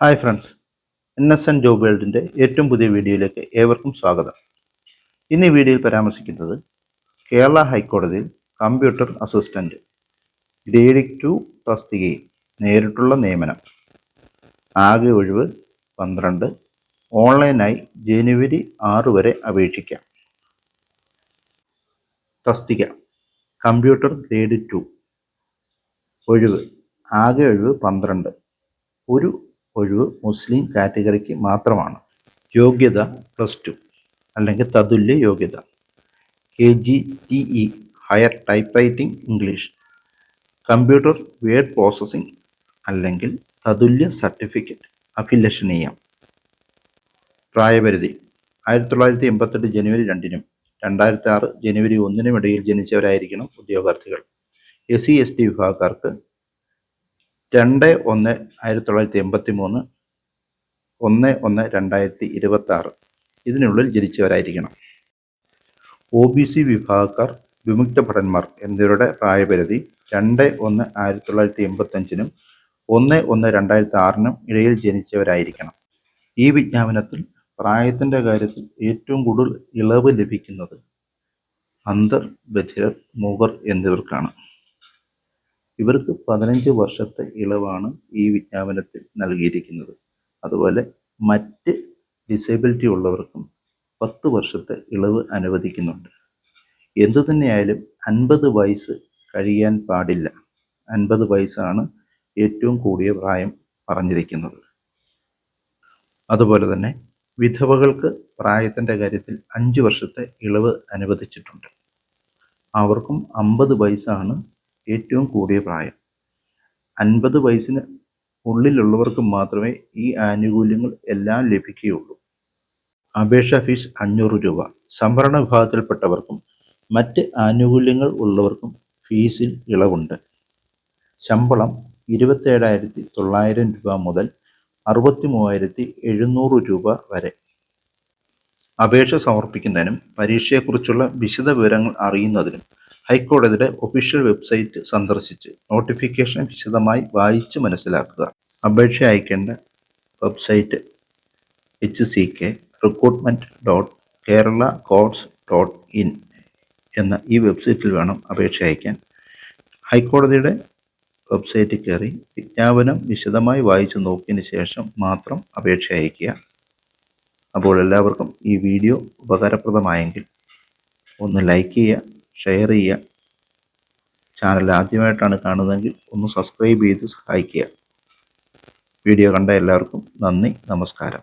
Hi friends N S N job വേൾഡിന്റെ ഏറ്റവും പുതിയ വീഡിയോയിലേക്ക് ഏവർക്കും സ്വാഗതം. ഇന്ന് ഈ വീഡിയോയിൽ പരാമർശിക്കുന്നത് കേരള ഹൈക്കോടതിയിൽ കമ്പ്യൂട്ടർ അസിസ്റ്റന്റ് ഗ്രേഡ് ടു തസ്തികയിൽ നേരിട്ടുള്ള നിയമനം ആകെ ഒഴിവ് പന്ത്രണ്ട് ഓൺലൈനായി ജനുവരി ആറ് വരെ അപേക്ഷിക്കാം. തസ്തിക കമ്പ്യൂട്ടർ ഗ്രേഡ് ടു ഒഴിവ് ആകെ ഒഴിവ് പന്ത്രണ്ട് ഒരു ഒഴിവ് മുസ്ലിം കാറ്റഗറിക്ക് മാത്രമാണ്. യോഗ്യത പ്ലസ് ടു അല്ലെങ്കിൽ തതുല്യ യോഗ്യത. K G T E higher type writing English computer word processing അല്ലെങ്കിൽ തതുല്യ സർട്ടിഫിക്കറ്റ് അഫിലേഷൻ ചെയ്യാം പ്രായപരിധി ആയിരത്തി തൊള്ളായിരത്തി എൺപത്തെട്ട് ജനുവരി രണ്ടിനും രണ്ടായിരത്തി ആറ് ജനുവരി ഒന്നിനും ഇടയിൽ ജനിച്ചവരായിരിക്കണം ഉദ്യോഗാർത്ഥികൾ. എസ് സി എസ് ടി വിഭാഗക്കാർക്ക് രണ്ട് ഒന്ന് ആയിരത്തി തൊള്ളായിരത്തി എൺപത്തി മൂന്ന് ഒന്ന് ഒന്ന് രണ്ടായിരത്തി ഇരുപത്തി ആറ് ഇതിനുള്ളിൽ ജനിച്ചവരായിരിക്കണം. ഒ ബി സി വിഭാഗക്കാർ വിമുക്ത ഭടന്മാർ എന്നിവരുടെ പ്രായപരിധി രണ്ട് ഒന്ന് ആയിരത്തി തൊള്ളായിരത്തി എൺപത്തഞ്ചിനും ഒന്ന് ഒന്ന് രണ്ടായിരത്തി ആറിനും ഇടയിൽ ജനിച്ചവരായിരിക്കണം. ഈ വിജ്ഞാപനത്തിൽ പ്രായത്തിന്റെ കാര്യത്തിൽ ഏറ്റവും കൂടുതൽ ഇളവ് ലഭിക്കുന്നത് അന്തർ ബധിരർ മൂവർ എന്നിവർക്കാണ്. ഇവർക്ക് പതിനഞ്ച് വർഷത്തെ ഇളവാണ് ഈ വിജ്ഞാപനത്തിൽ നൽകിയിരിക്കുന്നത്. അതുപോലെ മറ്റ് ഡിസേബിലിറ്റി ഉള്ളവർക്കും പത്ത് വർഷത്തെ ഇളവ് അനുവദിക്കുന്നുണ്ട്. എന്തു തന്നെയായാലും അൻപത് വയസ്സ് കഴിയാൻ പാടില്ല. അൻപത് വയസ്സാണ് ഏറ്റവും കൂടിയ പ്രായം പറഞ്ഞിരിക്കുന്നത്. അതുപോലെ തന്നെ വിധവകൾക്ക് പ്രായത്തിന്റെ കാര്യത്തിൽ അഞ്ച് വർഷത്തെ ഇളവ് അനുവദിച്ചിട്ടുണ്ട്. അവർക്കും അമ്പത് വയസ്സാണ് ഏറ്റവും കൂടിയ പ്രായം. അൻപത് വയസ്സിന് ഉള്ളിലുള്ളവർക്ക് മാത്രമേ ഈ ആനുകൂല്യങ്ങൾ എല്ലാം ലഭിക്കുകയുള്ളൂ. അപേക്ഷാ ഫീസ് അഞ്ഞൂറ് രൂപ. സംവരണ വിഭാഗത്തിൽപ്പെട്ടവർക്കും മറ്റ് ആനുകൂല്യങ്ങൾ ഉള്ളവർക്കും ഫീസിൽ ഇളവുണ്ട്. ശമ്പളം ഇരുപത്തേഴായിരത്തി തൊള്ളായിരം രൂപ മുതൽ അറുപത്തി മൂവായിരത്തി എഴുന്നൂറ് രൂപ വരെ. അപേക്ഷ സമർപ്പിക്കുന്നതിനും പരീക്ഷയെക്കുറിച്ചുള്ള വിശദ വിവരങ്ങൾ അറിയുന്നതിനും ഹൈക്കോടതിയുടെ ഒഫീഷ്യൽ വെബ്സൈറ്റ് സന്ദർശിച്ച് നോട്ടിഫിക്കേഷൻ വിശദമായി വായിച്ച് മനസ്സിലാക്കുക. അപേക്ഷ അയക്കേണ്ട website H C K recruitment dot Kerala courts dot in എന്ന ഈ വെബ്സൈറ്റിൽ വേണം അപേക്ഷ അയക്കാൻ. ഹൈക്കോടതിയുടെ വെബ്സൈറ്റിൽ കയറി വിജ്ഞാപനം വിശദമായി വായിച്ചു നോക്കിയതിന് ശേഷം മാത്രം അപേക്ഷ അയയ്ക്കുക അപ്പോൾ എല്ലാവർക്കും ഈ വീഡിയോ ഉപകാരപ്രദമായെങ്കിൽ ഒന്ന് ലൈക്ക് ചെയ്യുക ഷെയർ ചെയ്യുക. ചാനൽ ആദ്യമായിട്ടാണ് കാണുന്നതെങ്കിൽ ഒന്ന് സബ്സ്ക്രൈബ് ചെയ്ത് സഹായിക്കുക. വീഡിയോ കണ്ട എല്ലാവർക്കും നന്ദി നമസ്കാരം.